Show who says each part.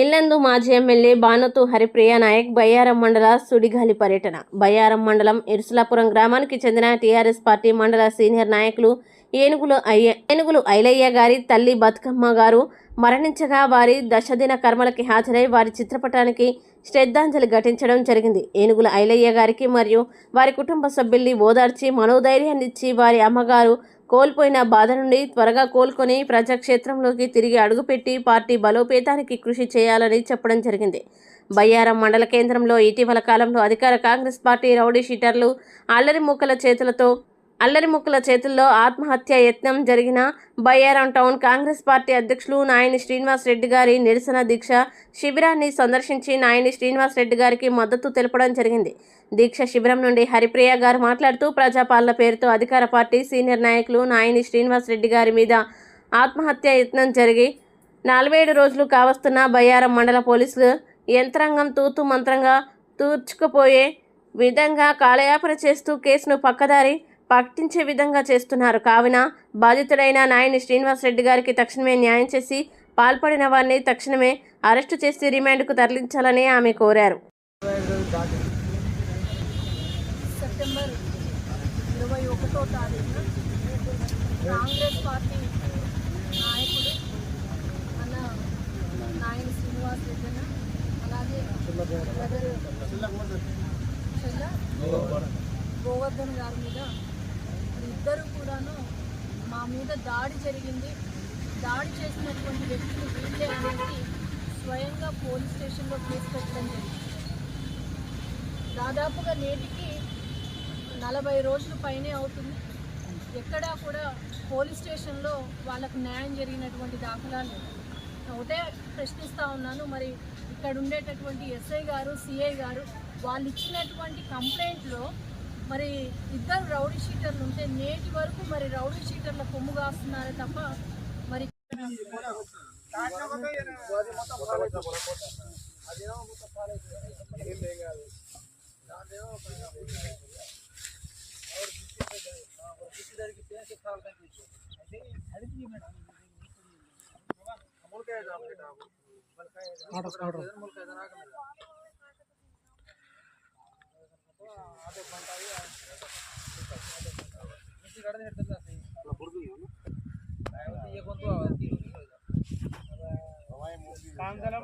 Speaker 1: ఇల్లందు మాజీ ఎమ్మెల్యే బానతు హరిప్రియ నాయక్ బయ్యారం మండల సుడిగాలి పర్యటన. బయ్యారం మండలం ఇరుసలాపురం గ్రామానికి చెందిన టీఆర్ఎస్ పార్టీ మండల సీనియర్ నాయకులు ఏనుగులు అయ్య ఏనుగులు ఐలయ్య గారి తల్లి బతుకమ్మ గారు మరణించగా వారి దశదిన కర్మలకి హాజరై వారి చిత్రపటానికి శ్రద్ధాంజలి ఘటించడం జరిగింది. ఏనుగుల ఐలయ్య గారికి మరియు వారి కుటుంబ సభ్యుల్ని ఓదార్చి మనోధైర్యాన్నిచ్చి వారి అమ్మగారు కోల్పోయిన బాధ నుండి త్వరగా కోలుకొని ప్రజాక్షేత్రంలోకి తిరిగి అడుగుపెట్టి పార్టీ బలోపేతానికి కృషి చేయాలని చెప్పడం జరిగింది. బయ్యారం మండల కేంద్రంలో ఇటీవల కాలంలో అధికార కాంగ్రెస్ పార్టీ రౌడీ షీటర్లు అల్లరి ముక్కల చేతులతో అల్లరి ముక్కల చేతుల్లో ఆత్మహత్య యత్నం జరిగిన బయ్యారం టౌన్ కాంగ్రెస్ పార్టీ అధ్యక్షులు నాయని శ్రీనివాస్ రెడ్డి గారి నిరసన దీక్ష శిబిరాన్ని సందర్శించి నాయని శ్రీనివాస్ రెడ్డి గారికి మద్దతు తెలపడం జరిగింది. దీక్ష శిబిరం నుండి హరిప్రియ గారు మాట్లాడుతూ ప్రజాపాలన పేరుతో అధికార పార్టీ సీనియర్ నాయకులు నాయని శ్రీనివాస్ రెడ్డి గారి మీద ఆత్మహత్య యత్నం జరిగి నలభై రోజులు కావస్తున్న బయ్యారం మండల పోలీసులు యంత్రాంగం తూతు మంత్రంగా తూర్చుకుపోయే విధంగా కాలయాపన చేస్తూ కేసును పక్కదారి పట్టించే విధంగా చేస్తున్నారు. కావున బాధితుడైన నాయని శ్రీనివాస్ రెడ్డి గారికి తక్షణమే న్యాయం చేసి పాల్పడిన వారిని తక్షణమే అరెస్టు చేసి రిమాండ్కు తరలించాలని ఆమె కోరారు.
Speaker 2: సెప్టెంబర్ ఇరవై ఒకటో తారీఖున కాంగ్రెస్ పార్టీ నాయకుడు శ్రీనివాస్ అలాగే చెల్ల గోవర్ధన్ గారి మీద ఇద్దరు కూడాను మా మీద దాడి జరిగింది. దాడి చేసినటువంటి వ్యక్తులు వీళ్ళే అనేది స్వయంగా పోలీస్ స్టేషన్లో కేసు పెట్టడం జరిగింది. దాదాపుగా నేటికి నలభై రోజుల పైనే అవుతుంది. ఎక్కడా కూడా పోలీస్ స్టేషన్లో వాళ్ళకు న్యాయం జరిగినటువంటి దాఖలాలు ఒకటే ప్రశ్నిస్తూ ఉన్నాను. మరి ఇక్కడ ఉండేటటువంటి ఎస్ఐ గారు సిఐ గారు వాళ్ళు ఇచ్చినటువంటి కంప్లైంట్లో మరి ఇద్దరు రౌడీ షీటర్లు ఉంటే నేటి వరకు మరి రౌడీ షీటర్ల కొమ్ము కాస్తున్నారే తప్ప మరి
Speaker 3: કામ ચાલો.